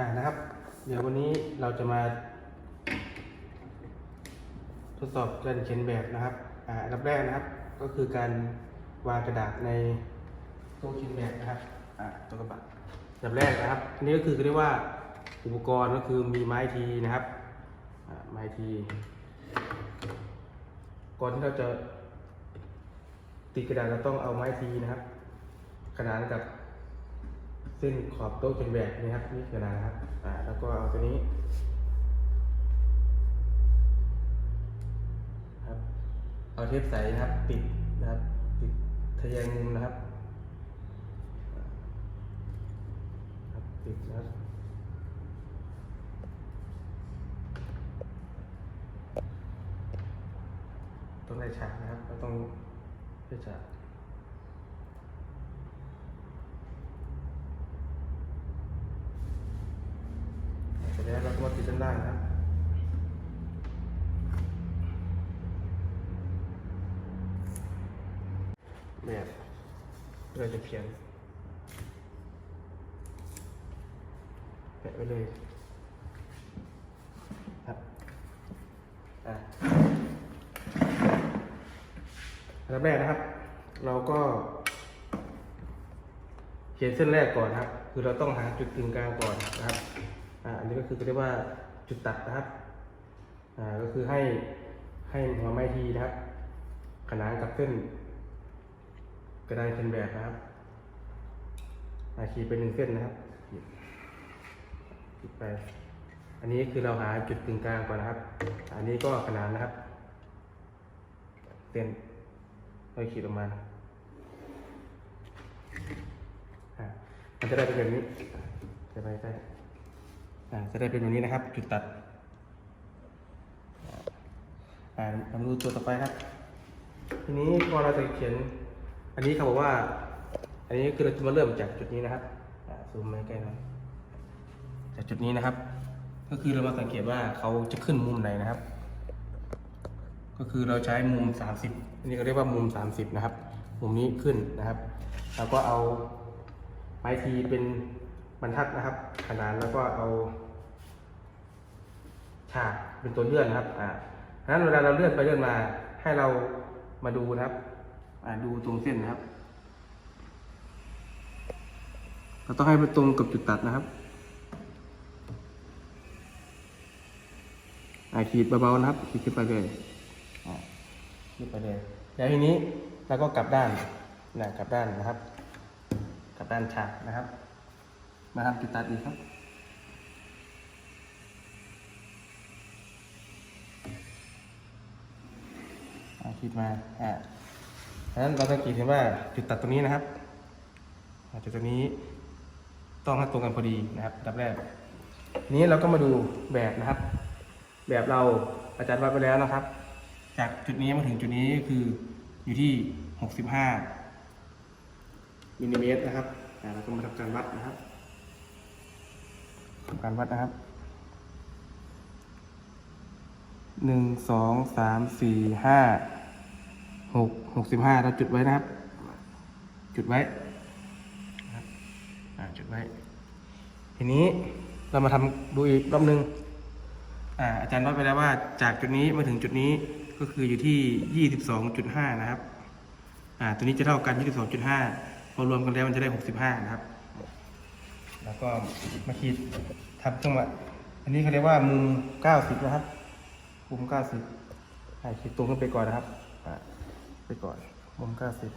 อ่านะครับ เดี๋ยววันนี้เราจะมา ทดสอบการเขียนแบบนะครับอ่าอันดับแรกนะครับ ก็คือการวางกระดาษในโต๊ะเขียนแบบนะครับอ่าตัวกระบะอันดับแรกนะครับอันนี้ก็คือเรียกว่าอุปกรณ์ก็คือมีไม้ทีนะครับอ่าไม้ที ก่อนที่เราจะติดกระดาษเราต้องเอาไม้ทีนะครับ ขนานกับ เส้นขอบโต๊ะเป็นแบบนี้ครับนี่คือกระดานะครับอ่าแล้วก็เอาตัวนี้ครับเอาเทปใสนะครับติดนะครับติดทะแยงมุมนะครับครับติดนะครับต้องได้ฉากนะครับเราต้องได้ฉาก เสร็จแล้วเราก็มาติดด้านล่างนะครับ แบบ เราจะเขียนแปะไว้เลยครับอะอันดับแรกนะครับ เราก็เขียนเส้นแรกก่อนนะครับ คือเราต้องหาจุดกึ่งกลางก่อนนะครับอ่าอันนี้ก็คือเรียกว่าจุดตัดนะครับอ่าก็คือให้ให้หัวไม้ทีนะครับ ขนานกับเส้น กระดานเป็นแบบนะครับอาขีดเป็นหนึ่งเส้นนะครับขีดไป อันนี้คือเราหาจุดกึ่งกลางก่อนนะครับ อันนี้ก็ขนานนะครับ เส้นเราขีดออกมาอะมันจะได้เป็นแบบนี้ จะไปได้อ่าจะได้เป็นแบบนี้นะครับ จุดตัดอ่ามาดูตัวต่อไปครับ ทีนี้พอเราจะเขียน อันนี้เขาบอกว่า อันนี้คือเราจะมาเริ่มจากจุดนี้นะครับซูมมาใกล้หน่อยจากจุดนี้นะครับ ก็คือเรามาสังเกตว่าเขาจะขึ้นมุมไหนนะครับ ก็คือเราใช้มุม 30 อันนี้ก็เรียกว่ามุม 30 นะครับ มุมนี้ขึ้นนะครับเราก็เอาไม้ทีเป็นบรรทัดนะครับ ขนานแล้วก็เอาฉากเป็นตัวเลื่อนนะครับ อ่าฉะนั้นเวลาเราเลื่อนไปเลื่อนมาให้เรามาดูนะครับ ดูตรงเส้นนะครับ เราต้องให้มันตรงกับจุดตัดนะครับอ่าขีดเบาๆนะครับ ขีดขึ้นไปเลยอ่าขีดไปเลยแล้วทีนี้เราก็กลับด้านนะกลับด้านนะครับ กลับด้านฉากนะครับ มาทำจุดตัดอีกครับอ่าขีดมาอ่าะนั้นเราจะขีดเห็นว่าจุดตัดตรงนี้นะครับจุดตรงนี้ต้องให้ตรงกันพอดีนะครับดับแรก นี้เราก็มาดูแบบนะครับ แบบเราอาจารย์วัดไปแล้วนะครับ จากจุดนี้มาถึงจุดนี้คืออยู่ที่ 65มิลลิเมตรนะครับเราก็มาทำการวัดนะครับทำการวัดนะครับหนึ่งสองสามสี่ห้า หกหกสิบห้าเราจุดไว้นะครับ จุดไว้นะจุดไว้ ทีนี้เรามาทำดูอีกรอบหนึงอ่าอาจารย์วัดไปแล้วว่าจากจุดนี้มาถึงจุดนี้ก็คืออยู่ที่ยี่สิบสองจุดห้านะครับอ่าตัวนี้จะเท่ากันยี่สิบสองจุดห้าพอรวมกันแล้วมันจะได้หกสิบห้านะครับ แล้วก็มาขีดทำจังหวะอันนี้เขาเรียกว่ามุมเก้าสิบนะครับมุมเก้าสิบให้ขีดตรงขึ้นไปก่อนนะครับ ไปก่อน มุมเก้าสิบ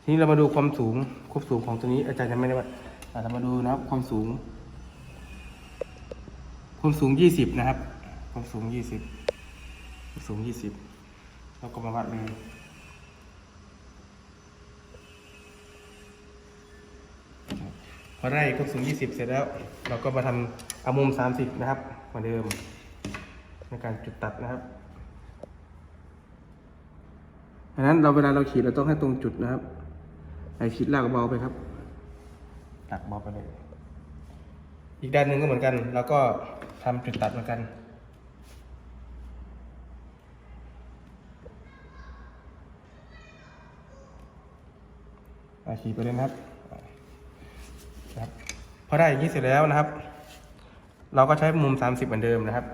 ทีนี้เรามาดูความสูงความสูงของตัวนี้ อาจารย์ยังไม่ได้วัดอ่าเรามาดูนะครับความสูง ความสูงยี่สิบนะครับ ความสูงยี่สิบความสูงยี่สิบเราก็มาวัดเลยพอได้ครบสูง20เสร็จแล้ว เราก็มาทำเอามุม30นะครับเหมือนเดิม ในการจุดตัดนะครับดังนั้นเราเวลาเราขีดเราต้องให้ตรงจุดนะครับไอขีดลากเบาไปครับลากเบาไปเลย อีกด้านหนึ่งก็เหมือนกันเราก็ทำจุดตัดเหมือนกันอะขีดไปเลยนะครับนะครับพอได้อย่างนี้เสร็จแล้วนะครับ เราก็ใช้มุม 30 เหมือนเดิมนะครับ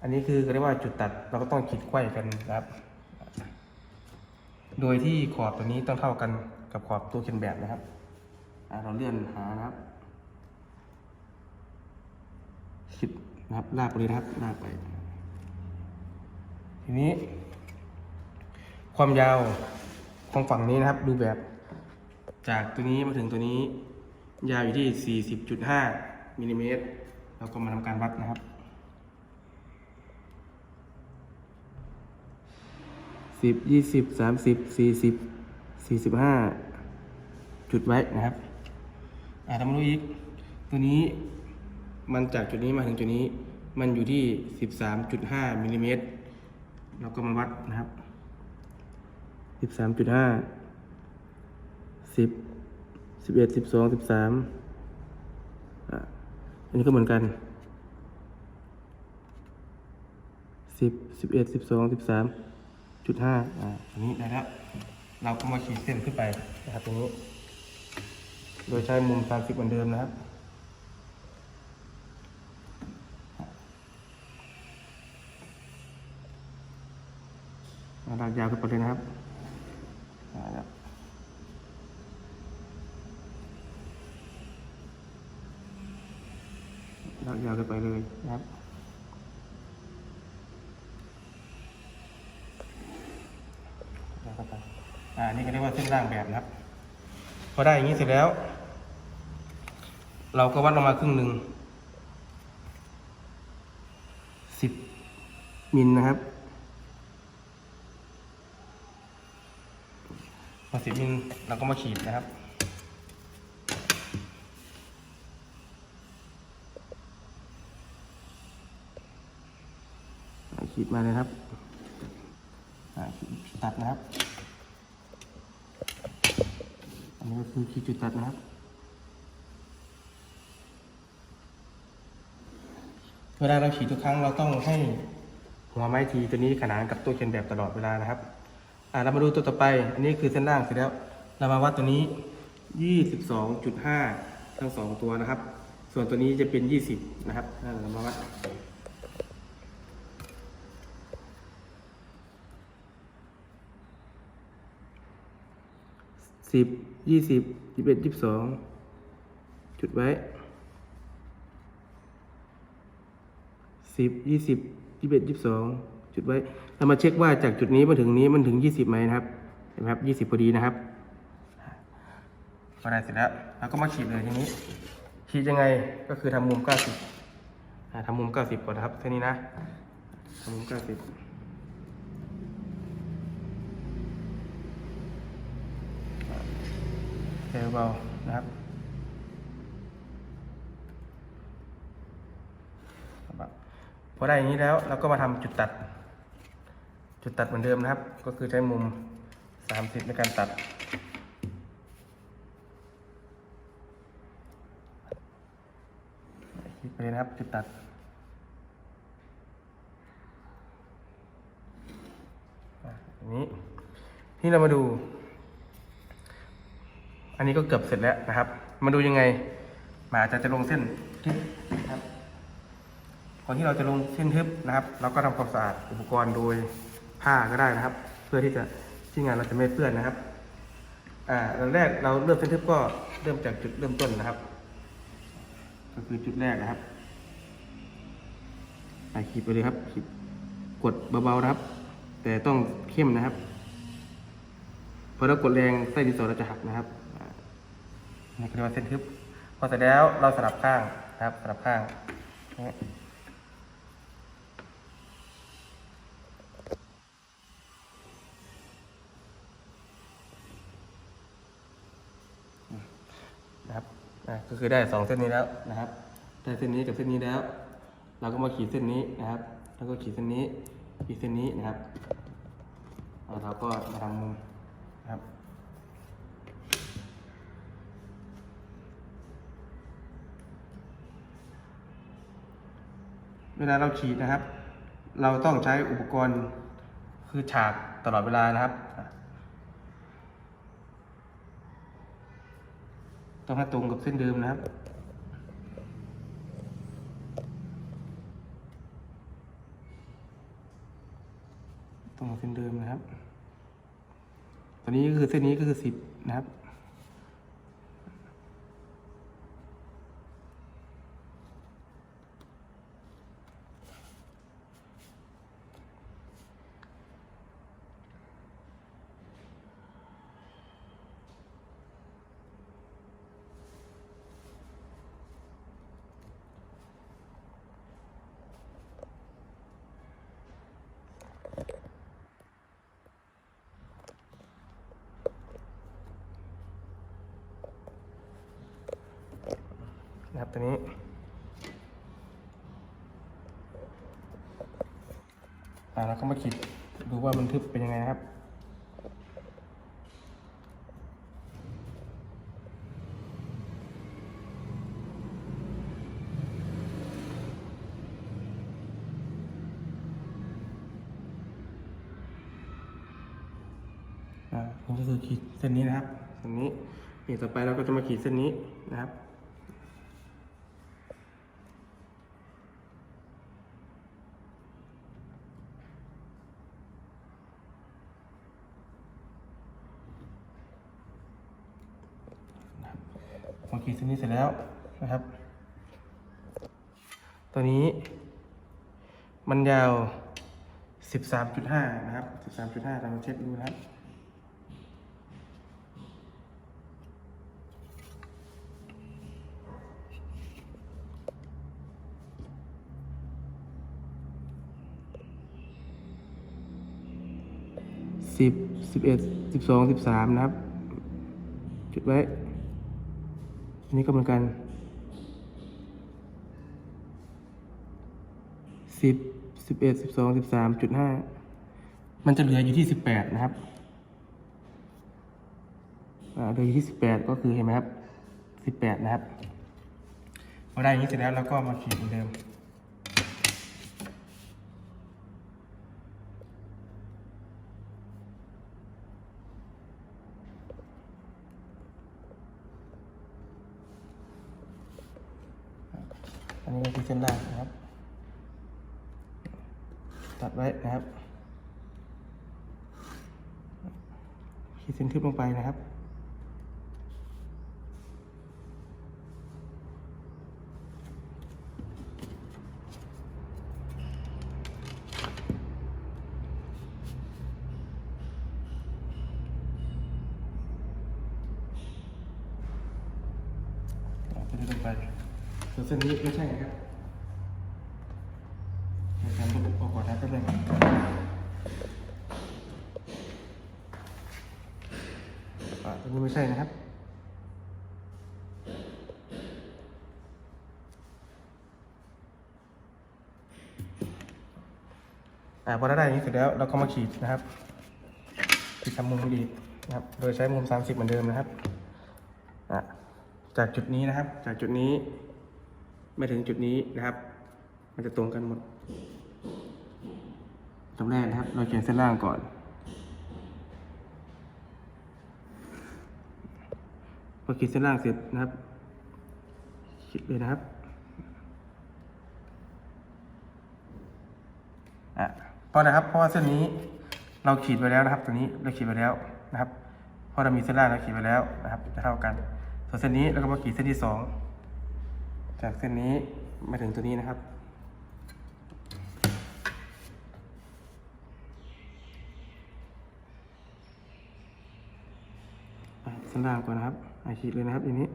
อันนี้คือเรียกว่าจุดตัดเราก็ต้องขีดไขว้กันนะครับ โดยที่ขอบตัวนี้ต้องเท่ากันกับขอบตัวเขียนแบบนะครับเราเลื่อนหานะครับคิดนะครับลากไปเลยนะครับลากไป ทีนี้ ความยาวของฝั่งนี้นะครับ ดูแบบ จากตัวนี้มาถึงตัวนี้ ยาวอยู่ที่ 40.5มิลลิเมตรเราก็มาทำการวัดนะครับ สิบยี่สิบสามสิบสี่สิบสี่สิบห้าจุดไว้นะครับ อ่าทำมาดูอีก ตัวนี้มันจากจุดนี้มาถึงจุดนี้ มันอยู่ที่สิบสามจุดห้ามิลลิเมตรเราก็มาวัดนะครับสิบสามจุดห้าสิบสิบเอ็ดสิบสองสิบสามอะอันนี้ก็เหมือนกันสิบสิบเอ็ดสิบสองสิบสาม จุดห้าอ่าอันนี้ได้แล้ว เราก็มาขีดเส้นขึ้นไปนะครับตรงนี้ โดยใช้มุม30เหมือนเดิมนะครับ ลากยาวขึ้นไปเลยนะครับอ่าครับลากยาวขึ้นไปเลยนะครับ แล้วก็ไป อ่านี่ก็เรียกว่าเส้นล่างแบบนะครับ พอได้อย่างนี้เสร็จแล้ว เราก็วัดลงมาครึ่งหนึ่งสิบมิลนะครับพอสิบมิลเราก็มาขีดนะครับขีดมาเลยครับ ตัดนะครับ อั นี้ก็คือขีดจุดตัดนะครับเวลาเราขีดทุกครั้งเราต้องให้หัวไม้ทีตัวนี้ขนานกับตัวเขียนแบบตลอดเวลานะครับอ่าเรามาดูตัวต่อไป อันนี้คือเส้นล่างเสร็จแล้ว เรามาวัดตัวนี้ 22.5 ทั้งสองตัวนะครับ ส่วนตัวนี้จะเป็น 20 นะครับเรามาวัด สิบยี่สิบยี่สิบเอ็ดยี่สิบสองจุดไว้สิบยี่สิบยี่สิบเอ็ดยี่สิบสองจุดไว้เรามาเช็คว่าจากจุดนี้มาถึงนี้มันถึงยี่สิบไหมนะครับเห็นไหมครับยี่สิบพอดีนะครับพอได้เสร็จแล้วเราก็มาขีดเลยทีนี้ ขีดยังไงก็คือทำมุมเก้าสิบทำมุมเก้าสิบก่อนนะครับเท่นี้นะทำมุมเก้าสิบ เทเบานะครับพอได้อย่างนี้แล้วเราก็มาทำจุดตัด จุดตัดเหมือนเดิมนะครับ ก็คือใช้มุม 30 ในการตัดคลิกไปเลยนะครับ จุดตัดอันนี้ ที่เรามาดู อันนี้ก็เกือบเสร็จแล้วนะครับ มาดูยังไงหมาจะจะลงเส้นทึบนะครับก่อนที่เราจะลงเส้นทึบนะครับ เราก็ทำความสะอาดอุปกรณ์โดยผ้าก็ได้นะครับ เพื่อที่จะที่งานเราจะไม่เปื้อนนะครับ อ่าอันแรกเราเริ่มเส้นทึบก็เริ่มจากจุดเริ่มต้นนะครับ ก็คือจุดแรกนะครับไปขีดไปเลยครับขีดกดเบาๆนะครับ แต่ต้องเข้มนะครับเพราะถ้ากดแรงไส้ดินสอเราจะหักนะครับ นี่เรียกว่าเส้นทึบ พอเสร็จแล้วเราสลับข้างนะครับ สลับข้างนี่นะครับก็คือได้สองเส้นนี้แล้วนะครับได้เส้นนี้กับเส้นนี้แล้ว เราก็มาขีดเส้นนี้นะครับ แล้วก็ขีดเส้นนี้ขีดเส้นนี้นะครับแล้วเราก็มาทำมุมนะครับ เวลาเราขีดนะครับ เราต้องใช้อุปกรณ์คือฉากตลอดเวลานะครับตต้องให้ตรงกับเส้นเดิมนะครับตรงกับเส้นเดิมนะครับตอนนี้ก็คือเส้นนี้ก็คือสิบนะครับ นะครับตัวนี้ อ่าแล้วก็มาขีดดูว่ามันทึบเป็นยังไงนะครับอ่านี่ก็คือขีดเส้นนี้นะครับเส้นนี้นี่ต่อไปเราก็จะมาขีดเส้นนี้นะครับ ขีดเส้นนี้เสร็จแล้วนะครับ ตัวนี้ มันยาว 13.5 นะครับ 13.5เราเช็คดูนะครับสิบสิบเอ็ดสิบสองสิบสามนะครับ จุดไว้ อันนี้ก็เหมือนกันสิบสิบเอ็ดสิบสองสิบสามจุดห้ามันจะเหลืออยู่ที่สิบแปดนะครับเหลืออยู่ที่สิบแปดก็คือเห็นไหมครับสิบแปดนะครับพอได้อย่างนี้เสร็จแล้วเราก็มาขีดเหมือนเดิม นนี้ก็คือเส้นล่างนะครับ ตัดไว้นะครับขีดเส้นทึบลงไปนะครับ เอาเส้นนี้ลงไปส่วนเส้นนี้ไม่ใช่นะครับในการลบออกก่อนนะก็เลย อ่าตัวนี้ไม่ใช่นะครับ อ่าพอได้อย่างนี้เสร็จแล้วเราก็มาขีดนะครับขีดทำมุมดีนะครับ โดยใช้มุม 30 เหมือนเดิมนะครับอะจากจุดนี้นะครับ จากจุดนี้ไม่ถึงจุดนี้นะครับ มันจะตรงกันหมดตรงแรกนะครับ เราเขียนเส้นล่างก่อน อขีดเส้นล่างเสร็จนะครับขีดเลยนะครับอะเพราะนะครับเพราะว่าเส้นนี้เราขีดไว้แล้วนะครับตัวนี้เราขีดไว้แล้วนะครับเพราะเรามีเส้นล่างเราขีดไว้แล้วนะครับจะเท่ากันส่วนเส้นนี้เราก็มาขีดเส้นที่สองจากเส้นนี้มาถึงตัวนี้นะครับ อะเส้นล่างก่อนนะครับอะขีดเลยนะครับอย่างนี้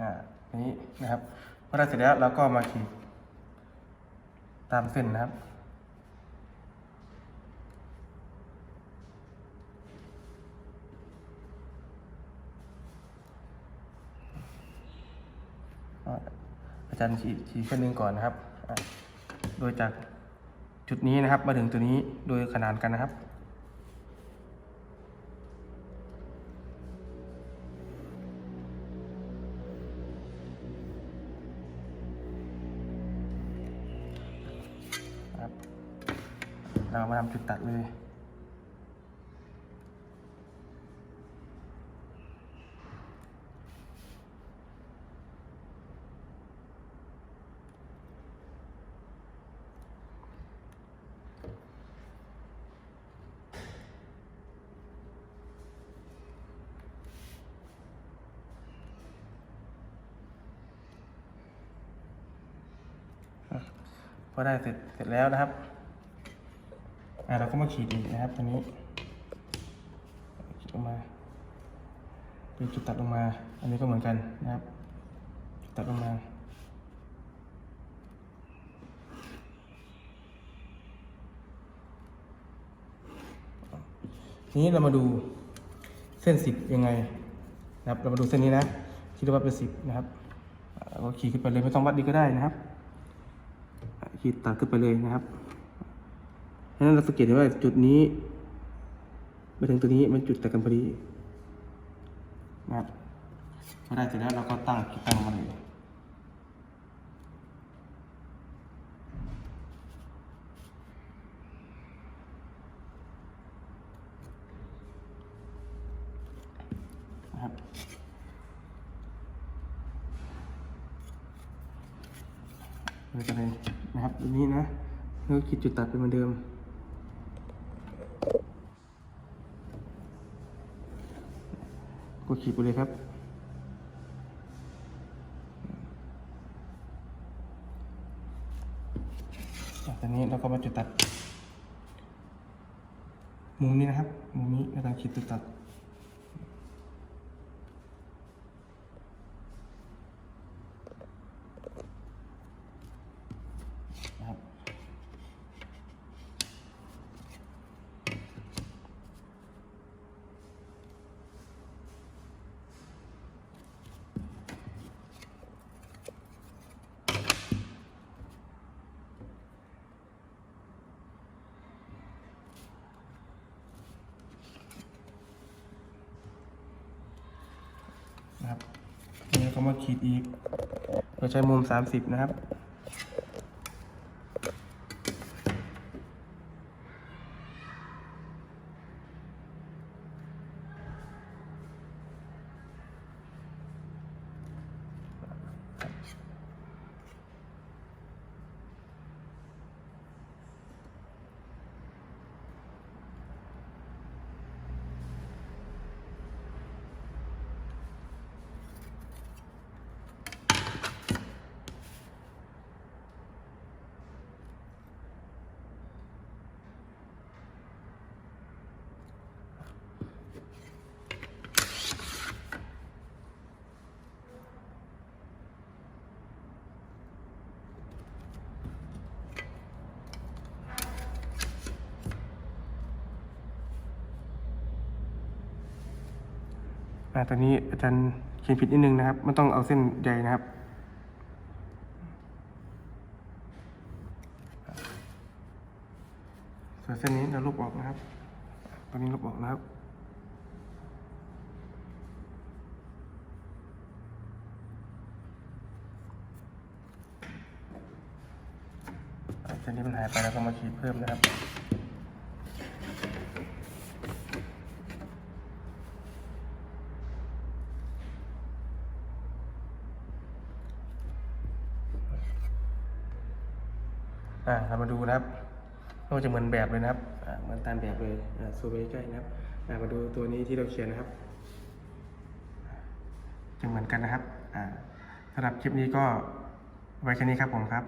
อ่า นี้นะครับพอได้เสร็จแล้วเราก็มาขีด ตามเส้นนะครับอะอาจารย์ขีดขีดเส้นหนึ่งก่อนนะครับ โดยจาก จุดนี้นะครับมาถึงตัวนี้โดยขนานกันนะครับครับเรามาทำจุดตัดเลย พอได้เสร็จเสร็จแล้วนะครับอ่าเราก็มาขีดอีกนะครับตัวนี้ขีดลงมาเป็นจุดตัดลงมา อันนี้ก็เหมือนกันนะครับจุดตัดลงมาทีนี้เรามาดูเส้นสิบยังไงนะครับ เรามาดูเส้นนี้นะที่เราวัดเป็นสิบนะครับเราก็ขีดขึ้นไปเลยไม่ต้องวัดดีก็ได้นะครับ ขีดตัดขึ้นไปเลยนะครับฉะนั้นเราสังเกตเห็นว่าจุดนี้ไปถึงตัวนี้มันจุดแต่กันพอดีนะครับพอได้เสร็จแล้วเราก็ตั้งขีดตั้งมันเลยนะครับเลยกันเลย นะครับอันนี้นะแล้วก็ขีดจุดตัดเป็นเหมือนเดิม กดขีดไปเลยครับ จากตอนนี้เราก็มาจุดตัด มุมนี้นะครับ มุมนี้เราต้องขีดจุดตัด นะครับ นะครับนี่ก็ มาขีดอีก โดยใช้มุม 30 นะครับ ตอนนี้อาจารย์เขียนผิดนิดนึงนะครับไมันต้องเอาเส้นใหญ่นะครับส่วนเส้นนี้เราลบออกนะครับ ตอนนี้ลบออกนะครับเส้นนี้มันหายไปแล้วก็มาขีดเพิ่มนะครับ อ่าเรา มาดูนะครับก็จะเหมือนแบบเลยนะครับเหมือนตามแบบเลยซูมไปใกล้นะครับมาดูตัวนี้ที่เราเขียนนะครับ จะเหมือนกันนะครับสำหรับคลิปนี้ก็ไว้แค่นี้ครับผมครับ